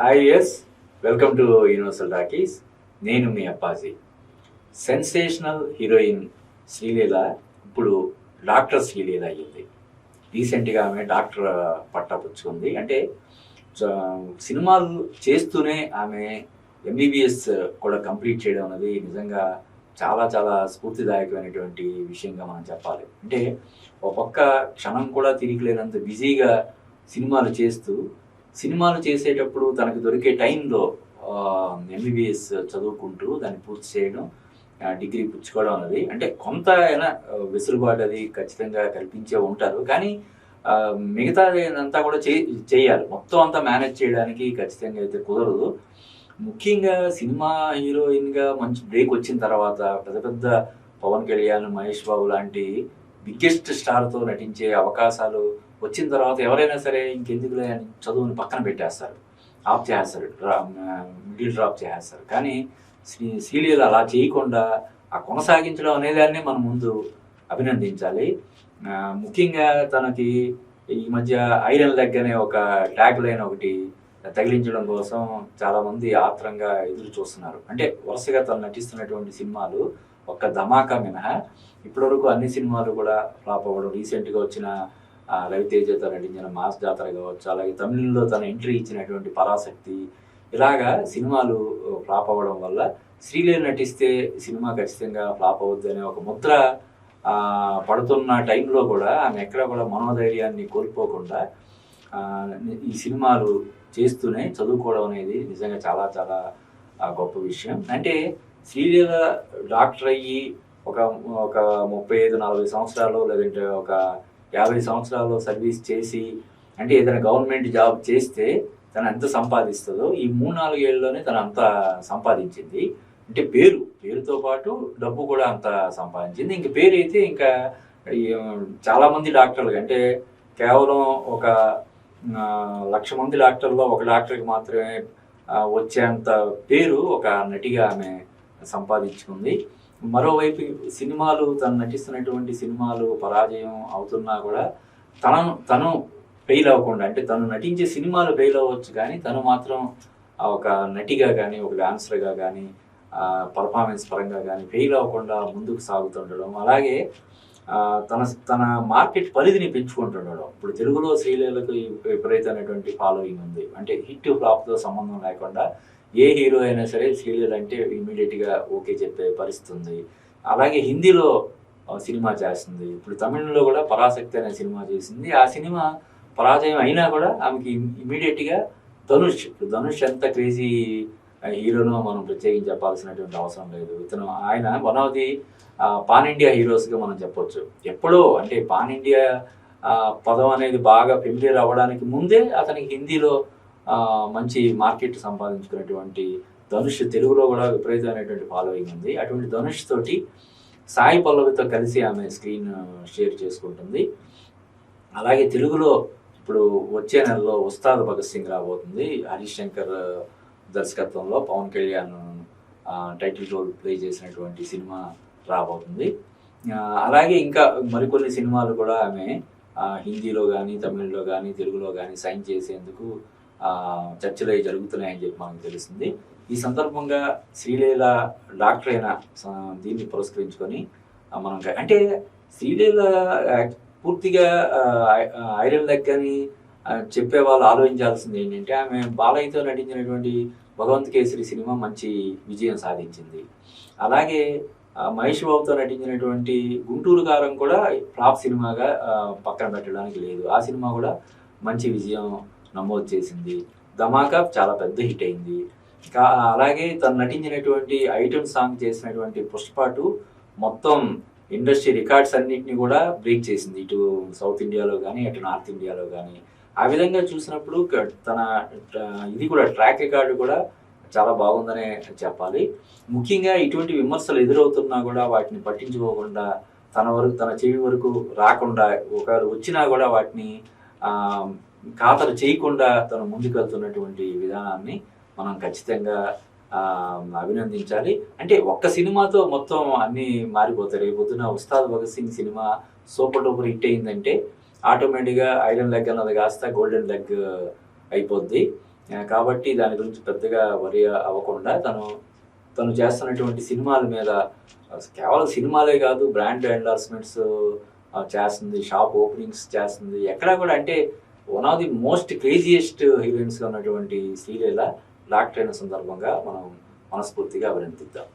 Hi yes welcome to universal talkies నేను మీ Appaji. Sensational heroine Sreeleela ఇప్పుడు డాక్టర్ శ్రీలీల అయ్యింది. రీసెంట్గా ఆమె డాక్టర్ పట్టా పుచ్చుకుంది. అంటే సినిమాలు చేస్తూనే ఆమె ఎంబీబీఎస్ కూడా కంప్లీట్ చేయడం అనేది నిజంగా చాలా చాలా స్ఫూర్తిదాయకమైనటువంటి విషయంగా మనం చెప్పాలి. అంటే ఒక పక్క క్షణం కూడా తిరిగి లేనంత బిజీగా సినిమాలు చేస్తూ సినిమాలు చేసేటప్పుడు తనకు దొరికే టైంలో ఎంబీబీఎస్ చదువుకుంటూ దాన్ని పూర్తి చేయడం డిగ్రీ పుచ్చుకోవడం అనేది అంటే కొంత అయినా వెసులుబాటు అది ఖచ్చితంగా కల్పించే ఉంటారు. కానీ మిగతా అంతా కూడా చే చేయాలి. మొత్తం అంతా మేనేజ్ చేయడానికి ఖచ్చితంగా అయితే కుదరదు. ముఖ్యంగా సినిమా హీరోయిన్గా మంచి బ్రేక్ వచ్చిన తర్వాత పెద్ద పెద్ద పవన్ కళ్యాణ్ మహేష్ బాబు లాంటి బిగ్గెస్ట్ స్టార్తో నటించే అవకాశాలు వచ్చిన తర్వాత ఎవరైనా సరే ఇంకెందుకులే అని చదువుని పక్కన పెట్టేస్తారు. ఆఫ్ చేస్తారు. మిడిల్ డ్రాప్ చేస్తారు. కానీ శ్రీ శ్రీలీల అలా చేయకుండా ఆ కొనసాగించడం అనేదాన్ని మనం ముందు అభినందించాలి. ముఖ్యంగా తనకి ఈ మధ్య ఐరన్ లెగ్ అనే ఒక ట్యాగ్ లైన్ ఒకటి తగిలించడం కోసం చాలామంది ఆత్రంగా ఎదురు చూస్తున్నారు. అంటే వరుసగా తను నటిస్తున్నటువంటి సినిమాలు ఒక్క ధమాకా మినహా. ఇప్పటివరకు అన్ని సినిమాలు కూడా ఫ్లాప్ అవ్వడం రీసెంట్గా వచ్చిన రవితేజతో నటించిన మాస్ జాతర కావచ్చు అలాగే తమిళంలో తన ఎంట్రీ ఇచ్చినటువంటి పరాశక్తి ఇలాగా సినిమాలు ఫ్లాప్ అవ్వడం వల్ల శ్రీలీల నటిస్తే సినిమా ఖచ్చితంగా ఫ్లాప్ అవ్వద్దు అనే ఒక ముద్ర పడుతున్న టైంలో కూడా ఆమె ఎక్కడ కూడా మనోధైర్యాన్ని కోల్పోకుండా ఈ సినిమాలు చేస్తూనే చదువుకోవడం అనేది నిజంగా చాలా చాలా గొప్ప విషయం. అంటే శ్రీలీల డాక్టర్ అయ్యి ఒక ఒక ముప్పై ఐదు నలభై సంవత్సరాలు లేదంటే ఒక యాభై సంవత్సరాలు సర్వీస్ చేసి అంటే ఏదైనా గవర్నమెంట్ జాబ్ చేస్తే తను ఎంత సంపాదిస్తుందో ఈ మూడు నాలుగు ఏళ్ళలోనే తను అంత సంపాదించింది. అంటే పేరు పేరుతో పాటు డబ్బు కూడా అంత సంపాదించింది. ఇంక పేరు అయితే ఇంకా చాలామంది చాలా మంది డాక్టర్లు అంటే కేవలం ఒక లక్ష మంది డాక్టర్లో ఒక డాక్టర్కి మాత్రమే వచ్చేంత పేరు ఒక నటిగా ఆమె సంపాదించుకుంది. మరోవైపు సినిమాలు తను నటిస్తున్నటువంటి సినిమాలు పరాజయం అవుతున్నా కూడా తనను తను ఫెయిల్ అవ్వకుండా అంటే తను నటించే సినిమాలు ఫెయిల్ అవ్వచ్చు కానీ తను మాత్రం ఒక నటిగా కానీ ఒక డాన్సర్గా కానీ పర్ఫార్మెన్స్ పరంగా కానీ ఫెయిల్ అవ్వకుండా ముందుకు సాగుతుండడం అలాగే తన తన మార్కెట్ పరిధిని పెంచుకుంటుండడం. ఇప్పుడు తెలుగులో శ్రీలీలకు విపరీతమైనటువంటి ఫాలోయింగ్ ఉంది. అంటే హిట్ ఫ్లాప్తో సంబంధం లేకుండా ఏ హీరో అయినా సరే సీరియల్ అంటే ఇమీడియట్గా ఓకే చెప్పే పరిస్థితి ఉంది. అలాగే హిందీలో సినిమా చేస్తుంది. ఇప్పుడు తమిళంలో కూడా పరాశక్తి అనే సినిమా చేసింది. ఆ సినిమా పరాజయం అయినా కూడా ఆమెకి ఇమీడియట్గా ధనుష్ ఇప్పుడు ధనుష్ ఎంత క్రేజీ హీరోనో మనం ప్రత్యేకించి చెప్పాల్సినటువంటి అవసరం లేదు. ఇతను ఆయన one of the pan India హీరోస్గా మనం చెప్పొచ్చు. ఎప్పుడో అంటే పాన్ ఇండియా పదం అనేది బాగా ఫెమిలియర్ అవ్వడానికి ముందే అతనికి హిందీలో మంచి మార్కెట్ సంపాదించుకున్నటువంటి ధనుష్ తెలుగులో కూడా విపరీతమైనటువంటి ఫాలోయింగ్ ఉంది. అటువంటి ధనుష్ తోటి సాయి పల్లవితో కలిసి ఆమె స్క్రీన్ షేర్ చేసుకుంటుంది. అలాగే తెలుగులో ఇప్పుడు వచ్చే నెలలో ఉస్తాద్ భగత్ సింగ్ రాబోతుంది. హరీష్ శంకర్ దర్శకత్వంలో Pawan Kalyan title role play చేసినటువంటి సినిమా రాబోతుంది. అలాగే ఇంకా మరికొన్ని సినిమాలు కూడా ఆమె హిందీలో కానీ తమిళ్ళో కానీ తెలుగులో కానీ సైన్ చేసేందుకు చర్చలు అవి జరుగుతున్నాయని చెప్పి మనకు తెలుస్తుంది. ఈ సందర్భంగా శ్రీలీల డాక్టర్ అయిన దీన్ని పురస్కరించుకొని మనం అంటే శ్రీలీల పూర్తిగా ఐరన్ లెగ్ చెప్పే వాళ్ళు ఆలోచించాల్సింది ఏంటంటే ఆమె బాలయ్యతో నటించినటువంటి భగవంత్ కేసరి సినిమా మంచి విజయం సాధించింది. అలాగే మహేష్ బాబుతో నటించినటువంటి గుంటూరు కారం కూడా ఫ్లాప్ సినిమాగా పక్కన పెట్టడానికి లేదు. ఆ సినిమా కూడా మంచి విజయం నమోదు చేసింది. ధమాకా చాలా పెద్ద హిట్ అయింది. అలాగే తను నటించినటువంటి ఐటమ్ సాంగ్ చేసినటువంటి పుష్పాటు మొత్తం ఇండస్ట్రీ రికార్డ్స్ అన్నిటిని కూడా బ్రేక్ చేసింది. ఇటు సౌత్ ఇండియాలో కానీ అటు నార్త్ ఇండియాలో కానీ ఆ విధంగా చూసినప్పుడు తన ఇది కూడా ట్రాక్ రికార్డు కూడా చాలా బాగుందనే చెప్పాలి. ముఖ్యంగా ఇటువంటి విమర్శలు ఎదురవుతున్నా కూడా వాటిని పట్టించుకోకుండా తన వరకు తన చెవి వరకు రాకుండా ఒకవేళ వచ్చినా కూడా వాటిని ఖాతరు చేయకుండా తను ముందుకెళ్తున్నటువంటి విధానాన్ని మనం ఖచ్చితంగా అభినందించాలి. అంటే ఒక్క సినిమాతో మొత్తం అన్ని మారిపోతాయి. రేపు పొద్దున ఉస్తాద్ భగత్ సింగ్ సినిమా సూపర్ డూపర్ హిట్ అయిందంటే ఆటోమేటిక్గా ఐరన్ లెగ్ అన్నది కాస్త గోల్డెన్ లెగ్ అయిపోద్ది. కాబట్టి దాని గురించి పెద్దగా వరి అవ్వకుండా తను తను చేస్తున్నటువంటి సినిమాల మీద కేవలం సినిమాలే కాదు బ్రాండ్ ఎండార్స్మెంట్స్ చేస్తుంది షాప్ ఓపెనింగ్స్ చేస్తుంది. ఎక్కడా కూడా అంటే one of the most craziest హీరోయిన్స్గా ఉన్నటువంటి శ్రీలీల లాక్ అయిన సందర్భంగా మనం మనస్ఫూర్తిగా అభినందిద్దాం.